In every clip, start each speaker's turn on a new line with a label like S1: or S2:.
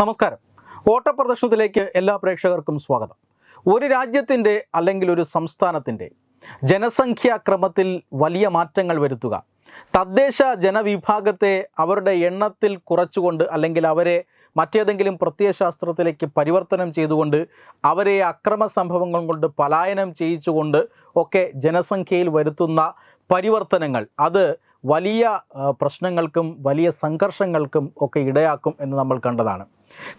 S1: നമസ്കാരം. ഓട്ടപ്രദർശനത്തിലേക്ക് എല്ലാ പ്രേക്ഷകർക്കും സ്വാഗതം. ഒരു രാജ്യത്തിന്റെ അല്ലെങ്കിൽ ഒരു സംസ്ഥാനത്തിന്റെ ജനസംഖ്യാക്രമത്തിൽ വലിയ മാറ്റങ്ങൾ വരുത്തുക തദ്ദേശ ജനവിഭാഗത്തെ അവരുടെ എണ്ണത്തിൽ കുറച്ചുകൊണ്ട് അല്ലെങ്കിൽ അവരെ മറ്റേതെങ്കിലും പ്രത്യയശാസ്ത്രത്തിലേക്ക് പരിവർത്തനം ചെയ്തുകൊണ്ട് അവരെ അക്രമ സംഭവങ്ങൾ കൊണ്ട് പലായനം ചെയ്യിച്ചുകൊണ്ട് ഒക്കെ ജനസംഖ്യയിൽ വരുത്തുന്ന പരിവർത്തനങ്ങൾ അത് വലിയ പ്രശ്നങ്ങൾക്കും വലിയ സംഘർഷങ്ങൾക്കും ഒക്കെ ഇടയാക്കും എന്ന് നമ്മൾ കണ്ടതാണ്.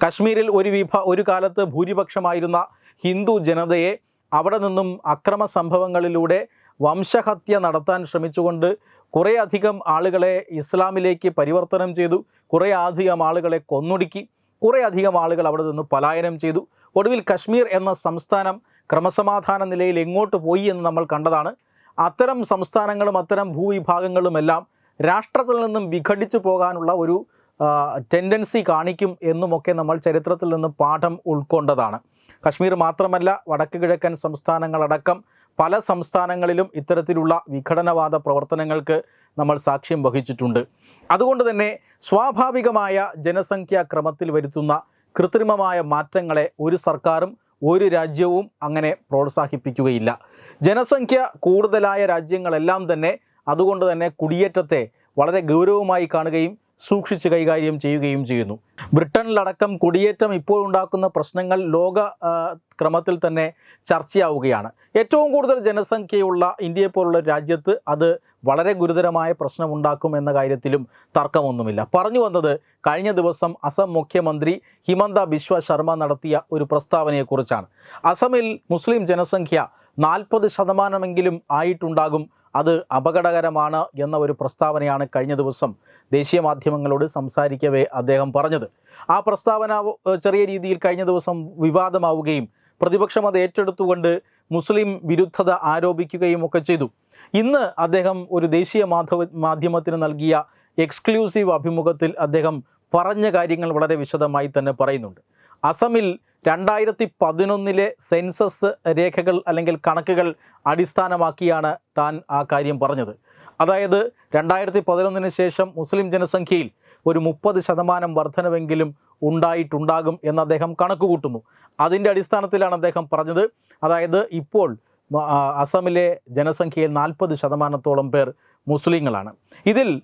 S1: കശ്മീരിൽ ഒരു വിഭ ഒരു കാലത്ത് ഭൂരിപക്ഷമായിരുന്ന ഹിന്ദു ജനതയെ അവിടെ നിന്നും അക്രമ സംഭവങ്ങളിലൂടെ വംശഹത്യ നടത്താൻ ശ്രമിച്ചുകൊണ്ട് കുറേ അധികം ആളുകളെ ഇസ്ലാമിലേക്ക് പരിവർത്തനം ചെയ്തു. കുറേ അധികം ആളുകളെ കൊന്നൊടുക്കി. കുറേ അധികം ആളുകൾ അവിടെ നിന്ന് പലായനം ചെയ്തു. ഒടുവിൽ കശ്മീർ എന്ന സംസ്ഥാനം ക്രമസമാധാന നിലയിൽ എങ്ങോട്ട് പോയി എന്ന് നമ്മൾ കണ്ടതാണ്. അത്തരം സംസ്ഥാനങ്ങളും അത്തരം ഭൂവിഭാഗങ്ങളുമെല്ലാം രാഷ്ട്രത്തിൽ നിന്നും വിഘടിച്ചു പോകാനുള്ള ഒരു ടെൻഡൻസി കാണിക്കും എന്നുമൊക്കെ നമ്മൾ ചരിത്രത്തിൽ നിന്ന് പാഠം ഉൾക്കൊണ്ടതാണ്. കശ്മീർ മാത്രമല്ല വടക്ക് കിഴക്കൻ സംസ്ഥാനങ്ങളടക്കം പല സംസ്ഥാനങ്ങളിലും ഇത്തരത്തിലുള്ള വിഘടനവാദ പ്രവർത്തനങ്ങൾക്ക് നമ്മൾ സാക്ഷ്യം വഹിച്ചിട്ടുണ്ട്. അതുകൊണ്ട് തന്നെ സ്വാഭാവികമായ ജനസംഖ്യാ ക്രമത്തിൽ വരുത്തുന്ന കൃത്രിമമായ മാറ്റങ്ങളെ ഒരു സർക്കാരും ഒരു രാജ്യവും അങ്ങനെ പ്രോത്സാഹിപ്പിക്കുകയില്ല. ജനസംഖ്യ കൂടുതലായ രാജ്യങ്ങളെല്ലാം തന്നെ അതുകൊണ്ട് തന്നെ കുടിയേറ്റത്തെ വളരെ ഗൗരവമായി കാണുകയും സൂക്ഷിച്ച് കൈകാര്യം ചെയ്യുകയും ചെയ്യുന്നു. ബ്രിട്ടനിലടക്കം കുടിയേറ്റം ഇപ്പോൾ ഉണ്ടാക്കുന്ന പ്രശ്നങ്ങൾ ലോക ക്രമത്തിൽ തന്നെ ചർച്ചയാവുകയാണ്. ഏറ്റവും കൂടുതൽ ജനസംഖ്യയുള്ള ഇന്ത്യയെ പോലുള്ള രാജ്യത്ത് അത് വളരെ ഗുരുതരമായ പ്രശ്നമുണ്ടാക്കും എന്ന കാര്യത്തിലും തർക്കമൊന്നുമില്ല. പറഞ്ഞു വന്നത് കഴിഞ്ഞ ദിവസം അസം മുഖ്യമന്ത്രി ഹിമന്ത ബിശ്വ ശർമ്മ നടത്തിയ ഒരു പ്രസ്താവനയെക്കുറിച്ചാണ്. അസമിൽ മുസ്ലിം ജനസംഖ്യ നാൽപ്പത് ശതമാനമെങ്കിലും ആയിട്ടുണ്ടാകും അത് അപകടകരമാണ് എന്ന ഒരു പ്രസ്താവനയാണ് കഴിഞ്ഞ ദിവസം ദേശീയ മാധ്യമങ്ങളോട് സംസാരിക്കവേ അദ്ദേഹം പറഞ്ഞത്. ആ പ്രസ്താവന ചെറിയ രീതിയിൽ കഴിഞ്ഞ ദിവസം വിവാദമാവുകയും പ്രതിപക്ഷം അത് ഏറ്റെടുത്തുകൊണ്ട് മുസ്ലിം വിരുദ്ധത ആരോപിക്കുകയും ഒക്കെ ചെയ്തു. ഇന്ന് അദ്ദേഹം ഒരു ദേശീയ മാധവ മാധ്യമത്തിന് നൽകിയ എക്സ്ക്ലൂസീവ് അഭിമുഖത്തിൽ അദ്ദേഹം പറഞ്ഞ കാര്യങ്ങൾ വളരെ വിശദമായി തന്നെ പറയുന്നുണ്ട്. അസമിൽ രണ്ടായിരത്തി പതിനൊന്നിലെ സെൻസസ് രേഖകൾ അല്ലെങ്കിൽ കണക്കുകൾ അടിസ്ഥാനമാക്കിയാണ് താൻ ആ കാര്യം പറഞ്ഞത്. അതായത് രണ്ടായിരത്തി പതിനൊന്നിന് ശേഷം മുസ്ലിം ജനസംഖ്യയിൽ ഒരു മുപ്പത് ശതമാനം വർധനവെങ്കിലും ഉണ്ടായിട്ടുണ്ടാകും എന്ന് അദ്ദേഹം കണക്കുകൂട്ടുന്നു. അതിന്റെ അടിസ്ഥാനത്തിലാണ് അദ്ദേഹം പറഞ്ഞത്. അതായത് ഇപ്പോൾ അസമിലെ ജനസംഖ്യയിൽ നാൽപ്പത് ശതമാനത്തോളം പേർ മുസ്ലിങ്ങളാണ്. ഇതിൽ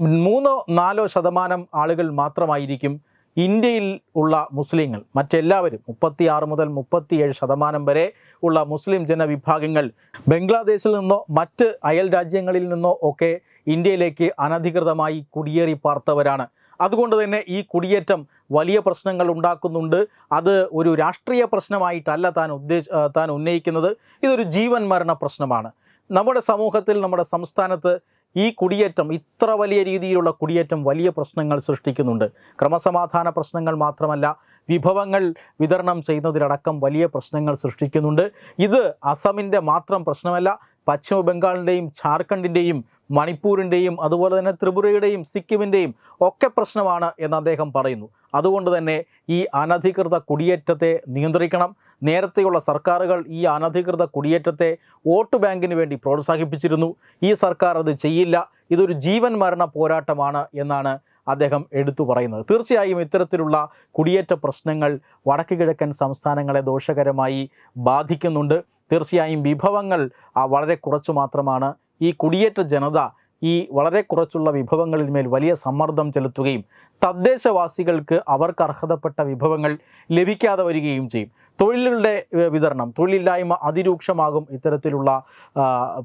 S1: മൂന്നോ നാലോ ശതമാനം ആളുകൾ മാത്രമായിരിക്കും ഇന്ത്യയിൽ ഉള്ള മുസ്ലിങ്ങൾ മറ്റെല്ലാവരും മുപ്പത്തി ആറ് മുതൽ മുപ്പത്തിയേഴ് ശതമാനം വരെ ഉള്ള മുസ്ലിം ജനവിഭാഗങ്ങൾ ബംഗ്ലാദേശിൽ നിന്നോ മറ്റ് അയൽ രാജ്യങ്ങളിൽ നിന്നോ ഒക്കെ ഇന്ത്യയിലേക്ക് അനധികൃതമായി കുടിയേറി പാർത്തവരാണ്. അതുകൊണ്ട് തന്നെ ഈ കുടിയേറ്റം വലിയ പ്രശ്നങ്ങൾ ഉണ്ടാക്കുന്നുണ്ട്. അത് ഒരു രാഷ്ട്രീയ പ്രശ്നമായിട്ടല്ല താൻ ഉദ്ദേശ താൻ ഉന്നയിക്കുന്നത്. ഇതൊരു ജീവൻ മരണ പ്രശ്നമാണ്. നമ്മുടെ സമൂഹത്തിൽ നമ്മുടെ സംസ്ഥാനത്ത് ഈ കുടിയേറ്റം ഇത്ര വലിയ രീതിയിലുള്ള കുടിയേറ്റം വലിയ പ്രശ്നങ്ങൾ സൃഷ്ടിക്കുന്നുണ്ട്. ക്രമസമാധാന പ്രശ്നങ്ങൾ മാത്രമല്ല വിഭവങ്ങൾ വിതരണം ചെയ്യുന്നതിലടക്കം വലിയ പ്രശ്നങ്ങൾ സൃഷ്ടിക്കുന്നുണ്ട്. ഇത് അസമിന്റെ മാത്രം പ്രശ്നമല്ല പശ്ചിമ ബംഗാളിന്റെയും ഝാർഖണ്ഡിന്റെയും മണിപ്പൂരിന്റെയും അതുപോലെ തന്നെ ത്രിപുരയുടെയും സിക്കിമിന്റെയും ഒക്കെ പ്രശ്നമാണ് എന്ന് അദ്ദേഹം പറയുന്നു. അതുകൊണ്ട് തന്നെ ഈ അനധികൃത കുടിയേറ്റത്തെ നിയന്ത്രിക്കണം. നേരത്തെയുള്ള സർക്കാരുകൾ ഈ അനധികൃത കുടിയേറ്റത്തെ വോട്ട് ബാങ്കിന് വേണ്ടി പ്രോത്സാഹിപ്പിച്ചിരുന്നു. ഈ സർക്കാർ അത് ചെയ്യില്ല. ഇതൊരു ജീവൻ മരണ പോരാട്ടമാണ് എന്നാണ് അദ്ദേഹം എടുത്തു പറയുന്നത്. തീർച്ചയായും ഇത്തരത്തിലുള്ള കുടിയേറ്റ പ്രശ്നങ്ങൾ വടക്ക് കിഴക്കൻ സംസ്ഥാനങ്ങളെ ദോഷകരമായി ബാധിക്കുന്നുണ്ട്. തീർച്ചയായും വിഭവങ്ങൾ വളരെ കുറച്ചു മാത്രമാണ്. ഈ കുടിയേറ്റ ജനത ഈ വളരെ കുറച്ചുള്ള വിഭവങ്ങളിൽ മേൽ വലിയ സമ്മർദ്ദം ചെലുത്തുകയും തദ്ദേശവാസികൾക്ക് അവർക്ക് അർഹതപ്പെട്ട വിഭവങ്ങൾ ലഭിക്കാതെ വരികയും ചെയ്യും. തൊഴിലുകളുടെ വിതരണം തൊഴിലില്ലായ്മ അതിരൂക്ഷമാകും ഇത്തരത്തിലുള്ള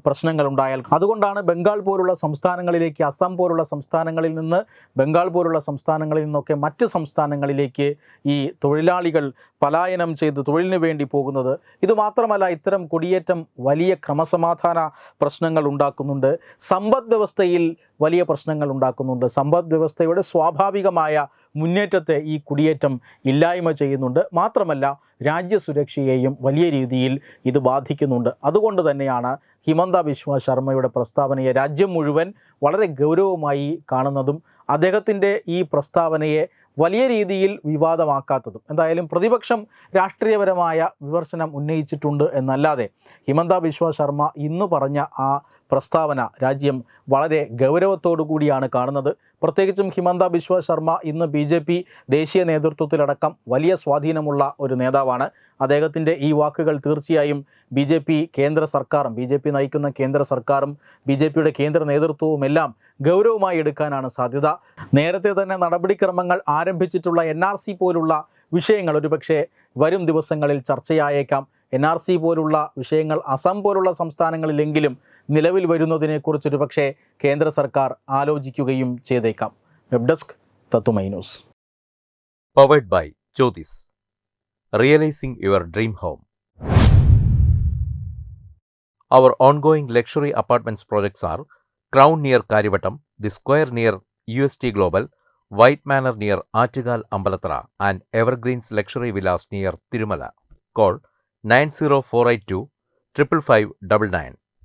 S1: പ്രശ്നങ്ങൾ ഉണ്ടായാൽ അതുകൊണ്ടാണ് ബംഗാൾ പോലുള്ള സംസ്ഥാനങ്ങളിലേക്ക് അസം പോലുള്ള സംസ്ഥാനങ്ങളിൽ നിന്ന് ബംഗാൾ പോലുള്ള സംസ്ഥാനങ്ങളിൽ നിന്നൊക്കെ മറ്റ് സംസ്ഥാനങ്ങളിലേക്ക് ഈ തൊഴിലാളികൾ പലായനം ചെയ്ത് തൊഴിലിന് വേണ്ടി പോകുന്നത്. ഇതുമാത്രമല്ല ഇത്തരം കുടിയേറ്റം വലിയ ക്രമസമാധാന പ്രശ്നങ്ങൾ ഉണ്ടാക്കുന്നുണ്ട്. സമ്പദ് വ്യവസ്ഥയിൽ വലിയ പ്രശ്നങ്ങൾ ഉണ്ടാക്കുന്നുണ്ട്. സമ്പദ് വ്യവസ്ഥയുടെ സ്വാഭാവികമായ മുന്നേറ്റത്തെ ഈ കുടിയേറ്റം ഇല്ലായ്മ ചെയ്യുന്നുണ്ട്. മാത്രമല്ല രാജ്യസുരക്ഷയെയും വലിയ രീതിയിൽ ഇത് ബാധിക്കുന്നുണ്ട്. അതുകൊണ്ട് തന്നെയാണ് ഹിമന്ത ബിശ്വ ശർമ്മയുടെ പ്രസ്താവനയെ രാജ്യം മുഴുവൻ വളരെ ഗൗരവമായി കാണുന്നതും അദ്ദേഹത്തിന്റെ ഈ പ്രസ്താവനയെ വലിയ രീതിയിൽ വിവാദമാക്കാത്തതും. എന്തായാലും പ്രതിപക്ഷം രാഷ്ട്രീയപരമായ വിമർശനം ഉന്നയിച്ചിട്ടുണ്ട് എന്നല്ലാതെ ഹിമന്ത ബിശ്വ ശർമ്മ ഇന്ന് പറഞ്ഞ ആ പ്രസ്താവന രാജ്യം വളരെ ഗൗരവത്തോടു കൂടിയാണ് കാണുന്നത്. പ്രത്യേകിച്ചും ഹിമന്ത ബിശ്വ ശർമ്മ ഇന്ന് ബി ജെ പി ദേശീയ നേതൃത്വത്തിലടക്കം വലിയ സ്വാധീനമുള്ള ഒരു നേതാവാണ്. അദ്ദേഹത്തിന്റെ ഈ വാക്കുകൾ തീർച്ചയായും ബി ജെ പി കേന്ദ്ര സർക്കാരും ബി ജെ പി നയിക്കുന്ന കേന്ദ്ര സർക്കാരും ബി ജെ പിയുടെ കേന്ദ്ര നേതൃത്വവും എല്ലാം ഗൗരവമായി എടുക്കാനാണ് സാധ്യത. നേരത്തെ തന്നെ നടപടിക്രമങ്ങൾ ആരംഭിച്ചിട്ടുള്ള എൻ ആർ സി പോലുള്ള വിഷയങ്ങൾ ഒരുപക്ഷെ വരും ദിവസങ്ങളിൽ ചർച്ചയായേക്കാം. എൻ ആർ സി പോലുള്ള വിഷയങ്ങൾ അസം പോലുള്ള സംസ്ഥാനങ്ങളിലെങ്കിലും നിലവിൽ വരുന്നതിനെക്കുറിച്ച് ഒരുപക്ഷെ കേന്ദ്ര സർക്കാർ ആലോചിക്കുകയും ചെയ്തേക്കാം വെബ് ഡെസ്ക് തത്തുമൈ news
S2: powered by Jyotis. Realizing your dream home. Our ongoing luxury apartments projects are Crown near Karivattam, The Square near UST Global, White Manor near Artigal Ambalatra, and Evergreens Luxury Villas near Tirumala. Call 90482 555